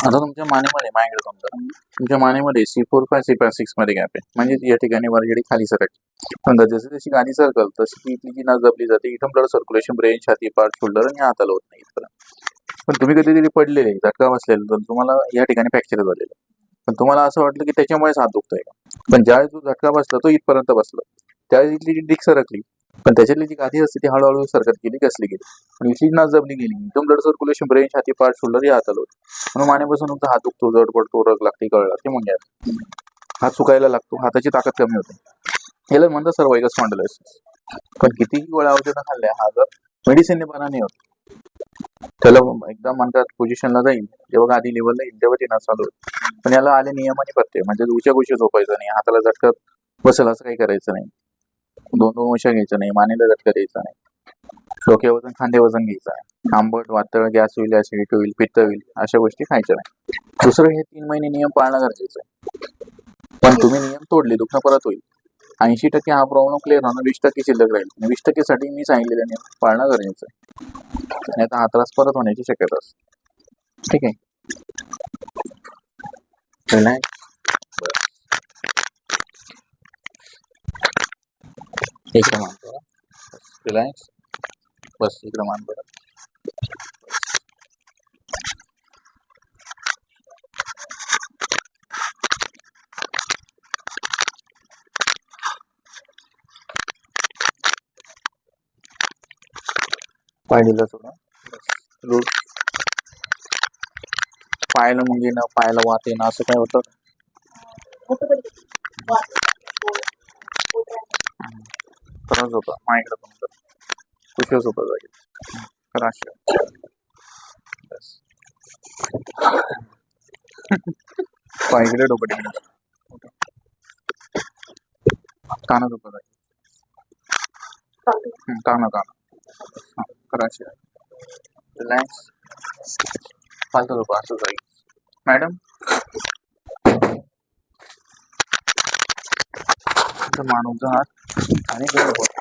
आता तुमच्या मानेमध्ये माझ्याकडे तुमचं तुमच्या मानेमध्ये C four five C five सिक्समध्ये gap आहे. म्हणजे या ठिकाणी वरगडी खाली सरकली. समजा जशी जशी गाडी सरकल तशी ती इथली जी नस दबली जाते इथं ब्लड सर्क्युलेशन ब्रेन छाती पार्ट शोल्डर आणि हाताला होत नाही इथपर्यंत. पण तुम्ही कधीतरी पडलेले झटका बसलेले तर तुम्हाला या ठिकाणी फ्रॅक्चर झालेलं. पण तुम्हाला असं वाटलं की त्याच्यामुळेच हात दुखतोय का? पण ज्यावेळेस जो झटका बसला तो इथपर्यंत बसला. त्यावेळेस इथली जी डिक सरकली पण त्याच्यातली जी गादी असते ती हळूहळू सरकत गेली कसली गेली. आणि इथली नाच दबली गेली. एकदम ब्लड सर्क्युलेशन ब्रेन छाती पार्ट शोल्डर या हाताला होतं. म्हणून मानेपासून तुमचा हात दुखतो जड पडतो रग लागते गळ लागते मग हात सुकायला लागतो हाताची ताकद कमी होते. याला म्हणतात सर्वायकल स्पॉन्डिलायसिस पण कितीही गोळ्या औषधं खाल्ल्या हा जर मेडिसिनने बरा नाही होत. त्याला एकदा म्हणतात पोझिशनला जाईल. जेव्हा गादी लेवलला येईल तेव्हा ते नाच चालू होईल पण याला आले नियमाने पत्ते. म्हणजे उच्या गोष्टी झोपायचं नाही हाताला झटकत बसेल असं काही करायचं नाही. दोन दोन उशा घ्यायचं नाही मानेला झटका द्यायचा नाही. डोके वजन खांदे वजन घ्यायचं आहे आंबट वातळ गॅस होईल ऍसिडिटी होईल पित्त होईल अशा गोष्टी खायच्या नाही. दुसरं हे तीन महिने नियम पाळणं गरजेचं आहे. पण तुम्ही नियम तोडले दुखणं परत होईल. ऐंशी टक्के हा प्रॉब्लेम क्लिअर होणार वीस टक्के शिल्लक राहील. वीस टक्केसाठी मी सांगितलेले नियम पाळणं गरजेचं आहे. नाही तर हा त्रास परत होण्याची शक्यता असते. ठीक आहे रिलॅक्स इकडे मान रिलायन्स रिलॅक्स बस इकडे मान बरं. पाय दिलं सोडून रोज पायाला मुंगी येणं ना वात येणं असं काय होतं? त्रास होता. माझ्याकडे पण होता. कुठेच होता जागी करा अशा. बस. डोकं टिकलं होता रिलॅक्स फालतू झोपा असं जाईल. मॅडम? माणूसचा हात आणि गळा